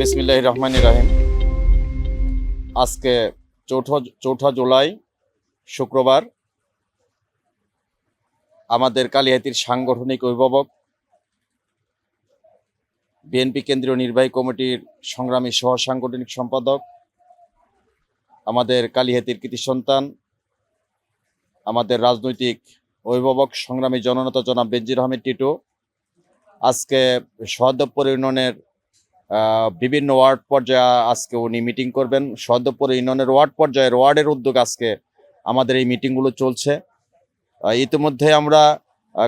বিসমিল্লাহ রহমান রাহিম। আজকে চৌঠা চৌঠা জুলাই শুক্রবার আমাদের কালিহাতির সাংগঠনিক অভিভাবক, বিএনপি কেন্দ্রীয় নির্বাহী কমিটির সংগ্রামী সহ সাংগঠনিক সম্পাদক, আমাদের কালিহাতির কৃতি সন্তান, আমাদের রাজনৈতিক অভিভাবক, সংগ্রামী জননেতা জনাব বেনজির আহমেদ টিটু, আজকে সহদপ্পর ইউনিয়নের বিভিন্ন ওয়ার্ড পর্যায়ে আজকে উনি মিটিং করবেন। সহদপ্পর ইউনিয়নের ওয়ার্ড পর্যায়ের ওয়ার্ডের উদ্যোগ আজকে আমাদের এই মিটিংগুলো চলছে। ইতিমধ্যে আমরা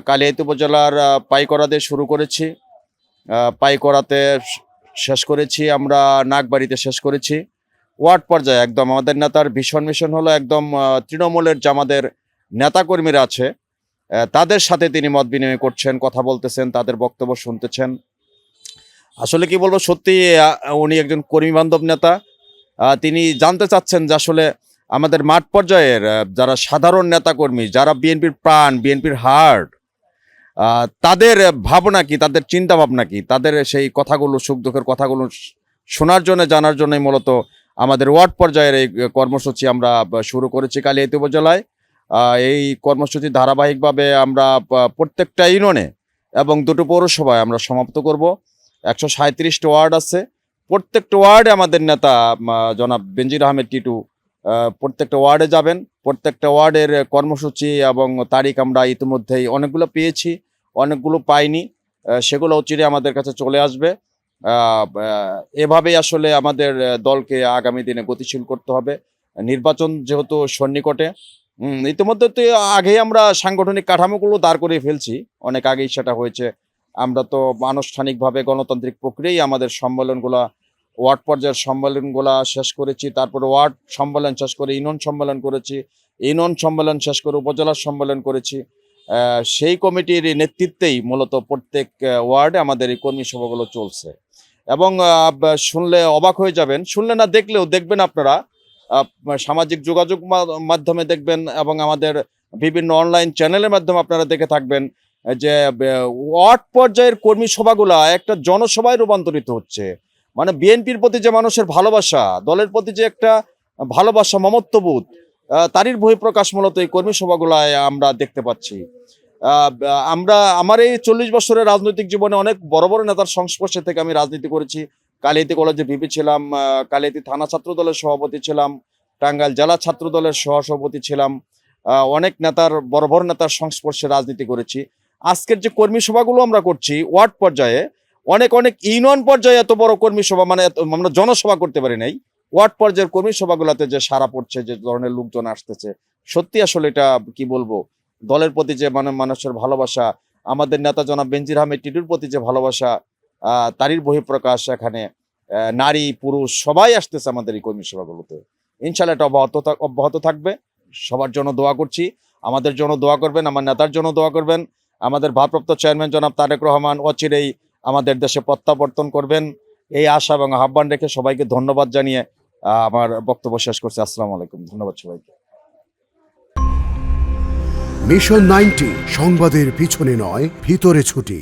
কালিয়াতি উপজেলার আহ, পাইকরাতে শুরু করেছি। আহ, পাইকরাতে শেষ করেছি আমরা নাগবাড়িতে শেষ করেছি। ওয়ার্ড পর্যায়ে একদম আমাদের নেতার ভীষণ মিশন হলো একদম তৃণমূলের যে আমাদের নেতাকর্মীরা আছে তাদের সাথে তিনি মত বিনিময় করছেন কথা বলতেছেন তাদের বক্তব্য শুনতেছেন। আসলে কি বলব, সত্যি উনি একজন কর্মী বান্ধব নেতা তিনি জানতে চাচ্ছেন যে আসলে আমাদের মাঠ পর্যায়ের যারা সাধারণ নেতাকর্মী, যারা বিএনপির প্রাণ, বিএনপির হার্ট তাদের ভাবনা কি, তাদের চিন্তা ভাবনা কি? তাদের সেই কথাগুলো, সুখ দুঃখের কথাগুলো শোনার জন্য, জানার জন্যই মূলত আমাদের ওয়ার্ড পর্যায়ের এই কর্মসূচি আমরা শুরু করেছি কালিয়াতি উপজেলায়। এই কর্মসূচি ধারাবাহিকভাবে আমরা প্রত্যেকটা ইউনিয়নে এবং দুটো পৌরসভায় আমরা সমাপ্ত করব। একশো সাঁত্রিশটা ওয়ার্ড আছে। প্রত্যেকটা ওয়ার্ডে আমাদের নেতা জনাব বেনজির আহমেদ টিটু প্রত্যেকটা ওয়ার্ডে যাবেন। প্রত্যেকটা ওয়ার্ডের কর্মসূচি এবং তারিখ আমরা ইতিমধ্যেই অনেকগুলো পেয়েছি, অনেকগুলো পাইনি সেগুলো চিরে আমাদের কাছে চলে আসবে। এভাবেই আসলে আমাদের দলকে আগামী দিনে গতিশীল করতে হবে। নির্বাচন যেহেতু সন্নিকটে ইতিমধ্যে তো আগেই আমরা সাংগঠনিক কাঠামোগুলো দাঁড় করিয়ে ফেলছি। অনেক আগেই সেটা হয়েছে আমরা তো আনুষ্ঠানিকভাবে গণতান্ত্রিক প্রক্রিয়াই আমাদের সম্মেলনগুলা, ওয়ার্ড পর্যায়ের সম্মেলনগুলা শেষ করেছি, তারপরে ওয়ার্ড সম্মেলন শেষ করে, ইউনিয়ন সম্মেলন করেছি, ইউনিয়ন সম্মেলন শেষ করে, উপজেলার সম্মেলন করেছি। সেই কমিটির নেতৃত্বেই মূলত প্রত্যেক ওয়ার্ডে আমাদের এই কর্মী সভাগুলো চলছে। এবং শুনলে অবাক হয়ে যাবেন, শুনলে না দেখলেও দেখবেন আপনারা সামাজিক যোগাযোগ মাধ্যমে দেখবেন এবং আমাদের বিভিন্ন অনলাইন চ্যানেলের মাধ্যমে আপনারা দেখে থাকবেন যে ওয়ার্ড পর্যায়ের কর্মী সভাগুলা একটা জনসভায় রূপান্তরিত হচ্ছে। মানে বিএনপির প্রতি যে মানুষের ভালোবাসা, দলের প্রতি যে একটা ভালোবাসা, মমত্ববোধ তারই বহিঃপ্রকাশ মূলত এই কর্মী সভাগুলায় আমরা দেখতে পাচ্ছি। আমরা, আমার এই চল্লিশ বছরের রাজনৈতিক জীবনে অনেক বড় বড় নেতার সংস্পর্শে থেকে আমি রাজনীতি করেছি। কালিয়াতি কলেজে ভিপি ছিলাম কালিয়াতি থানা ছাত্র দলের সভাপতি ছিলাম, টাঙ্গাইল জেলা ছাত্র দলের সহসভাপতি ছিলাম। অনেক নেতার, বড় বড় নেতার সংস্পর্শে রাজনীতি করেছি। আজকের যে কর্মী সভাগুলো আমরা করছি, ওয়ার্ড পর্যায়ে অনেক অনেক ইউনিয়ন পর্যায়ে এত বড় কর্মী সভা মানে আমরা জনসভা করতে পারি নাই। ওয়ার্ড পর্যায়ের কর্মী সভাগুলোতে যে সারা পড়ছে, যে ধরনের লোকজন আসতেছে, সত্যি আসলে এটা, কি বলব, দলের প্রতি যে মানে মানুষের ভালোবাসা, আমাদের নেতা জনাব বেনজির আহমেদ টিটুর প্রতি যে ভালোবাসা তারই বহিঃপ্রকাশ এখানে নারী, পুরুষ, সবাই আসতেছে আমাদের এই কর্মী সভাগুলোতে। ইনশাল্লাহ এটা অব্যাহত অব্যাহত থাকবে। সবার জন্য দোয়া করছি। আমাদের জন্য দোয়া করবেন, আমার নেতার জন্য দোয়া করবেন। আমাদের ভারপ্রাপ্ত চেয়ারম্যান জনাব তারেক রহমান অচিরেই আমাদের দেশে প্রত্যাবর্তন করবেন। এই আশা এবং আহ্বান রেখে সবাইকে ধন্যবাদ জানিয়ে আমার বক্তব্য শেষ করছি। আসসালামু আলাইকুম। ধন্যবাদ সবাইকে। মিশন নাইনটি সংবাদের পিছনে নয়, ভিতরে ছুটি।